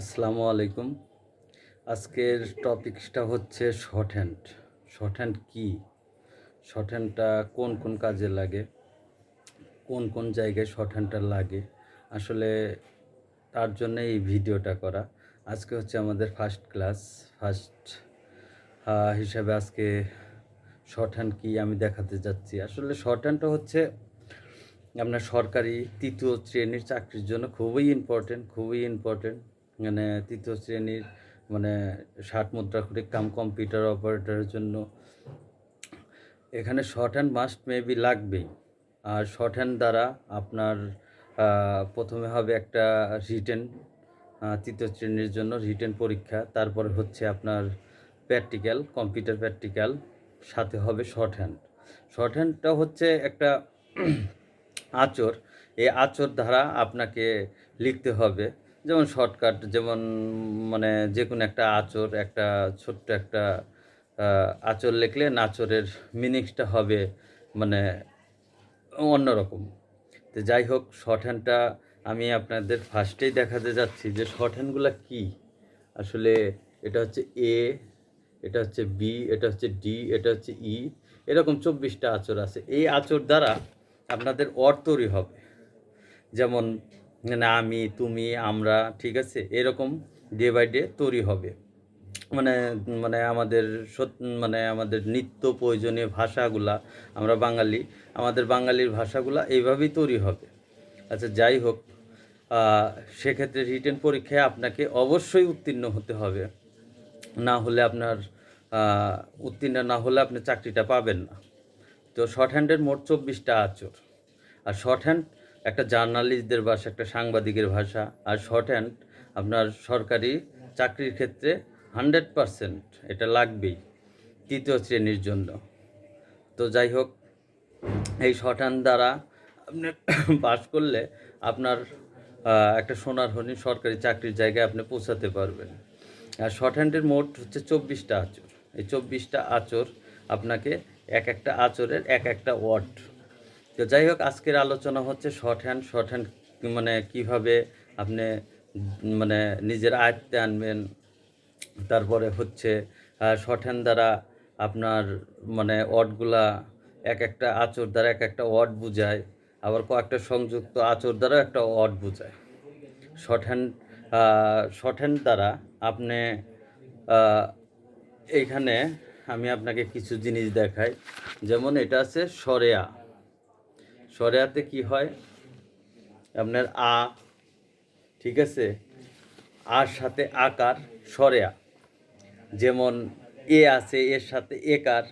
আসসালামু আলাইকুম। আজকের টপিকসটা হচ্ছে শর্ট হ্যান্ড। শর্ট হ্যান্ড কী? শর্ট হ্যান্ডটা কোন কোন কাজে লাগে? কোন কোন জায়গায় শর্ট হ্যান্ডটা লাগে? আসলে তার জন্য এই ভিডিওটা করা। আজকে হচ্ছে আমাদের ফার্স্ট ক্লাস ফার্স্ট হিসাবে আজকে শর্ট হ্যান্ড কী আমি দেখাতে যাচ্ছি। আসলে শর্ট হ্যান্ডটা হচ্ছে আপনার সরকারি তৃতীয় শ্রেণির চাকরির জন্য খুবই ইম্পর্টেন্ট খুবই ইম্পর্টেন্ট মানে তৃতীয় শ্রেণির মানে ষাট মুদ্রা করে কাম কম্পিউটার অপারেটরের জন্য। এখানে শর্ট হ্যান্ড মাস্ট মেবি লাগবেই। আর শর্ট হ্যান্ড দ্বারা আপনার প্রথমে হবে একটা রিটেন তৃতীয় শ্রেণির জন্য রিটেন পরীক্ষা। তারপরে হচ্ছে আপনার প্র্যাকটিক্যাল কম্পিউটার প্র্যাকটিক্যাল সাথে হবে শর্ট হ্যান্ড শর্ট হ্যান্ডটা হচ্ছে একটা আচর এই আচর দ্বারা আপনাকে লিখতে হবে। যেমন শর্টকাট যেমন মানে যে কোনো একটা আচর একটা ছোট্ট একটা আচর লিখলে আচরের মিনিংসটা হবে মানে অন্যরকম। তো যাই হোক শর্ট হ্যান্ডটা আমি আপনাদের ফার্স্টেই দেখাতে যাচ্ছি যে শর্ট হ্যান্ডগুলো কী? আসলে এটা হচ্ছে এ এটা হচ্ছে বি এটা হচ্ছে ডি এটা হচ্ছে ই এরকম চব্বিশটা আচর আছে। এই আচর দ্বারা আপনাদের অর তৈরি হবে। যেমন মানে আমি, তুমি, আমরা, ঠিক আছে? এরকম ডে বাই ডে তৈরি হবে। মানে মানে আমাদের মানে আমাদের নিত্য প্রয়োজনীয় ভাষাগুলা, আমরা বাঙালি, আমাদের বাঙালির ভাষাগুলা এইভাবেই তৈরি হবে। আচ্ছা যাই হোক সেক্ষেত্রে রিটেন পরীক্ষায় আপনাকে অবশ্যই উত্তীর্ণ হতে হবে। না হলে আপনার উত্তীর্ণ না হলে আপনি চাকরিটা পাবেন না। তো শর্ট হ্যান্ডের মোট চব্বিশটা আচর আর শর্ট হ্যান্ড একটা জার্নালিস্টদের ভাষা, একটা সাংবাদিকের ভাষা, আর শর্ট হ্যান্ড আপনার সরকারি চাকরির ক্ষেত্রে হান্ড্রেড পারসেন্ট এটা লাগবেই তৃতীয় শ্রেণির জন্য। তো যাই হোক, এই শর্ট হ্যান্ড দ্বারা আপনি পাস করলে আপনার একটা সোনার হরিণ সরকারি চাকরির জায়গায় আপনি পৌঁছাতে পারবেন। আর শর্ট হ্যান্ডের মোট হচ্ছে চব্বিশটা আচর। এই চব্বিশটা আচর আপনাকে এক একটা আচরের এক একটা ওয়ার্ড তো যাই হোক, আজকের আলোচনা হচ্ছে শর্ট হ্যান্ড শর্ট হ্যান্ড মানে কীভাবে আপনি মানে নিজের আয়ত্তে আনবেন, তারপরে হচ্ছে শর্ট হ্যান্ড দ্বারা আপনার মানে ওয়ার্ডগুলা এক একটা আচর দ্বারা এক একটা ওয়ার্ড বোঝায়, আবার কয়েকটা সংযুক্ত আচর দ্বারা একটা ওয়ার্ড বোঝায়। শর্ট হ্যান্ড শর্ট হ্যান্ড দ্বারা আপনি এইখানে আমি আপনাকে কিছু জিনিস দেখাই, যেমন এটা আছে সরেয়া। সরেয়াতে কি হয়? আপনার আ, ঠিক আছে? আর সাথে আকার সরেয়া যেমন এ আছে, এর সাথে একার।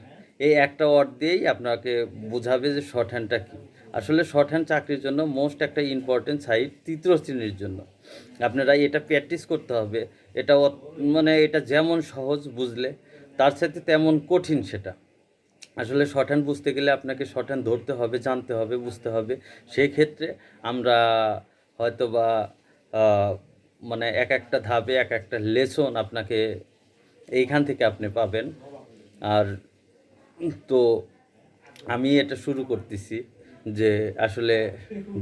এই একটা ওয়ার্ড দিয়েই আপনাকে বোঝাবে যে শর্ট হ্যান্ডটা কী। আসলে শর্ট হ্যান্ড চাকরির জন্য মোস্ট একটা ইম্পর্টেন্ট সাইড তৃতীয় শ্রেণির জন্য। আপনারা এটা প্র্যাকটিস করতে হবে। এটা মানে এটা যেমন সহজ বুঝলে, তার সাথে তেমন কঠিন সেটা। আসলে শর্ট হ্যান্ড বুঝতে গেলে আপনাকে শর্ট হ্যান্ড ধরতে হবে, জানতে হবে, বুঝতে হবে। সেই ক্ষেত্রে আমরা হয়তো বা মানে এক একটা ধাপে এক একটা লেসন আপনাকে এইখান থেকে আপনি পাবেন। আর তো আমি এটা শুরু করতেছি যে আসলে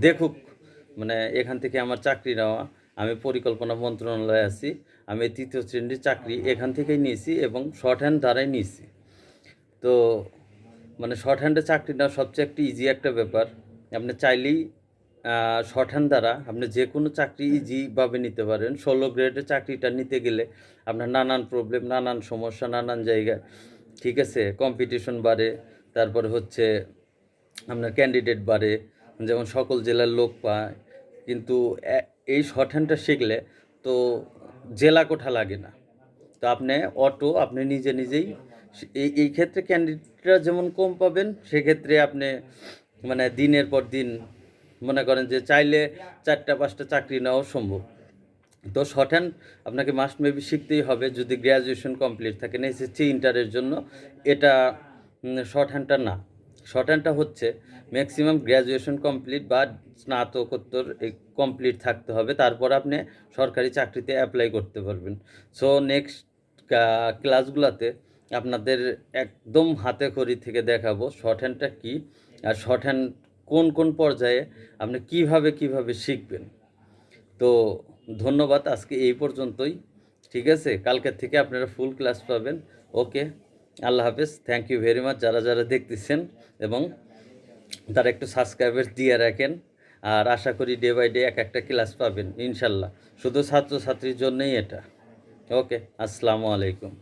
দেখুক মানে এখান থেকে আমার চাকরি নেওয়া, আমি পরিকল্পনা মন্ত্রণালয়ে আছি, আমি তৃতীয় শ্রেণির চাকরি এখান থেকেই নিয়েছি এবং শর্ট হ্যান্ড দ্বারাই নিয়েছি। তো মানে শর্ট হ্যান্ডে চাকরি নেওয়া সবচেয়ে একটা ইজি একটা ব্যাপার। আপনি চাইলেই শর্ট হ্যান্ড দ্বারা আপনি যে কোনো চাকরি ইজিভাবে নিতে পারেন। ষোলো গ্রেডের চাকরিটা নিতে গেলে আপনার নানান প্রবলেম নানান সমস্যা, নানান জায়গায়, ঠিক আছে? কম্পিটিশন বাড়ে, তারপর হচ্ছে আপনার ক্যান্ডিডেট বাড়ে, যেমন সকল জেলার লোক পায়। কিন্তু এই শর্ট হ্যান্ডটা শিখলে তো জেলা কোঠা লাগে না। তো আপনি অটো আপনি নিজে নিজেই এই এই ক্ষেত্রে ক্যান্ডিডেটরা যেমন কম পাবেন, সেক্ষেত্রে আপনি মানে দিনের পর দিন মনে করেন যে চাইলে চারটা, পাঁচটা চাকরি নেওয়া সম্ভব। তো শর্ট হ্যান্ড আপনাকে মাস্ট মেবি শিখতেই হবে যদি গ্র্যাজুয়েশন কমপ্লিট থাকে না এসএসসি ইন্টারের জন্য। এটা শর্ট হ্যান্ডটা না। শর্ট হ্যান্ডটা হচ্ছে ম্যাক্সিমাম গ্র্যাজুয়েশন কমপ্লিট বা স্নাতকোত্তর কমপ্লিট থাকতে হবে। তারপর আপনি সরকারি চাকরিতে অ্যাপ্লাই করতে পারবেন। সো নেক্সট ক্লাসগুলোতে আপনাদের একদম হাতে খড়ি থেকে দেখাবো শর্ট হ্যান্ডটা কী আর শর্ট হ্যান্ড কোন কোন পর্যায়ে আপনি কীভাবে কীভাবে শিখবেন। তো ধন্যবাদ, আজকে এই পর্যন্তই, ঠিক আছে? কালকের থেকে আপনারা ফুল ক্লাস পাবেন। ওকে আল্লাহ হাফেজ থ্যাংক ইউ ভেরি মাচ যারা যারা দেখতেছেন এবং তারা একটু সাবস্ক্রাইবার দিয়ে রাখেন। আর আশা করি ডে বাই ডে এক একটা ক্লাস পাবেন, ইনশাল্লাহ। শুধু ছাত্রছাত্রীর জন্যই এটা। ওকে আসসালামু আলাইকুম।